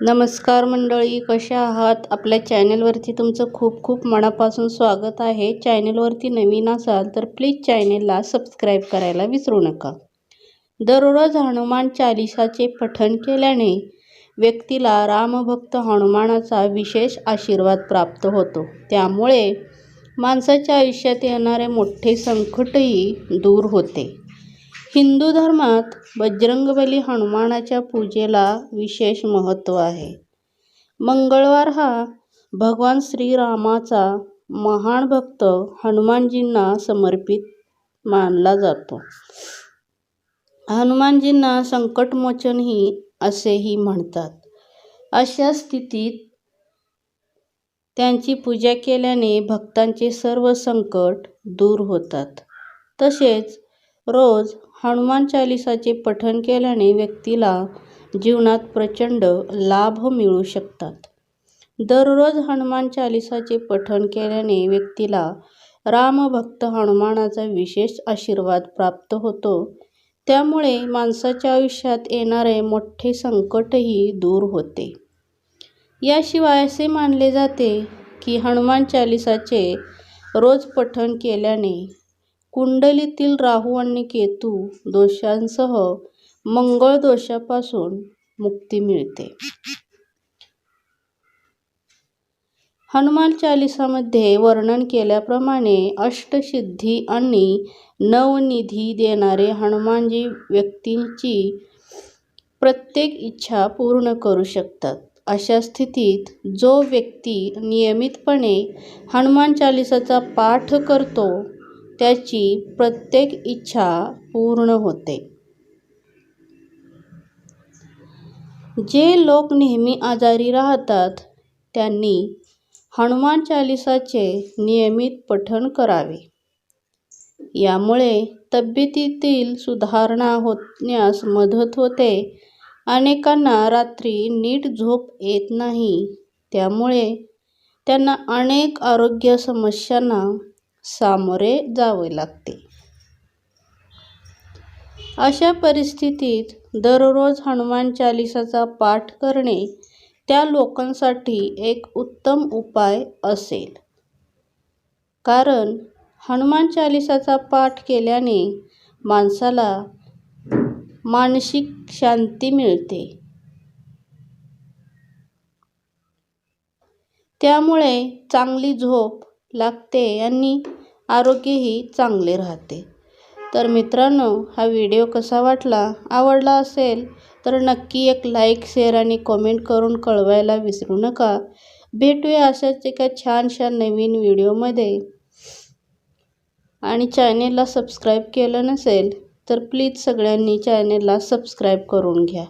नमस्कार मंडळी कशा आहात? आपल्या चॅनलवरती तुमचं खूप खूप मनापासून स्वागत आहे. चॅनलवरती नवीन असाल तर प्लीज चॅनेलला सबस्क्राईब करायला विसरू नका. दररोज हनुमान चालिसाचे पठण केल्याने व्यक्तीला रामभक्त हनुमानाचा विशेष आशीर्वाद प्राप्त होतो. त्यामुळे माणसाच्या आयुष्यात येणारे मोठे संकटही दूर होते. हिंदू धर्मात बजरंगबली हनुमानाच्या पूजेला विशेष महत्त्व आहे. मंगळवार हा भगवान श्रीरामाचा महान भक्त हनुमानजींना समर्पित मानला जातो. हनुमानजींना संकटमोचनही असेही म्हणतात. अशा स्थितीत त्यांची पूजा केल्याने भक्तांचे सर्व संकट दूर होतात. तसेच रोज हनुमान चालिसाचे पठण केल्याने व्यक्तीला जीवनात प्रचंड लाभ मिळू शकतात. दररोज हनुमान चालिसाचे पठण केल्याने व्यक्तीला रामभक्त हनुमानाचा विशेष आशीर्वाद प्राप्त होतो. त्यामुळे माणसाच्या आयुष्यात येणारे मोठे संकटही दूर होते. याशिवाय असे मानले जाते की हनुमान चालिसाचे रोज पठण केल्याने कुंडलीतील राहू आणि केतू दोषांसह मंगळ दोषापासून मुक्ती मिळते. हनुमान चालिसामध्ये वर्णन केल्याप्रमाणे अष्टसिद्धी आणि नवनिधी देणारे हनुमानजी व्यक्तींची प्रत्येक इच्छा पूर्ण करू शकतात. अशा स्थितीत जो व्यक्ती नियमितपणे हनुमान चालिसाचा पाठ करतो त्याची प्रत्येक इच्छा पूर्ण होते. जे लोक नेहमी आजारी राहतात त्यांनी हनुमान चालिसाचे नियमित पठण करावे. यामुळे तब्येतीतील सुधारणा होण्यास मदत होते. अनेकांना रात्री नीट झोप येत नाही. त्यामुळे त्यांना अनेक आरोग्य समस्यांना सामोरे जावे लागते. अशा परिस्थितीत दररोज हनुमान चालिसाचा पाठ करणे त्या लोकांसाठी एक उत्तम उपाय असेल. कारण हनुमान चालिसाचा पाठ केल्याने माणसाला मानसिक शांती मिळते. त्यामुळे चांगली झोप लागते आणि आरोग्यही चांगले राहते. तर मित्रांनो हा व्हिडिओ कसा वाटला? आवडला असेल तर नक्की एक लाईक शेअर आणि कमेंट करून कळवायला विसरू नका. भेटूया अशाच एका छानशा नवीन व्हिडिओमध्ये. आणि चॅनेलला सबस्क्राईब केलं नसेल तर प्लीज सगळ्यांनी चॅनेलला सबस्क्राईब करून घ्या.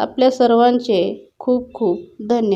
आपल्या सर्वांचे खूप खूप धन्यवाद.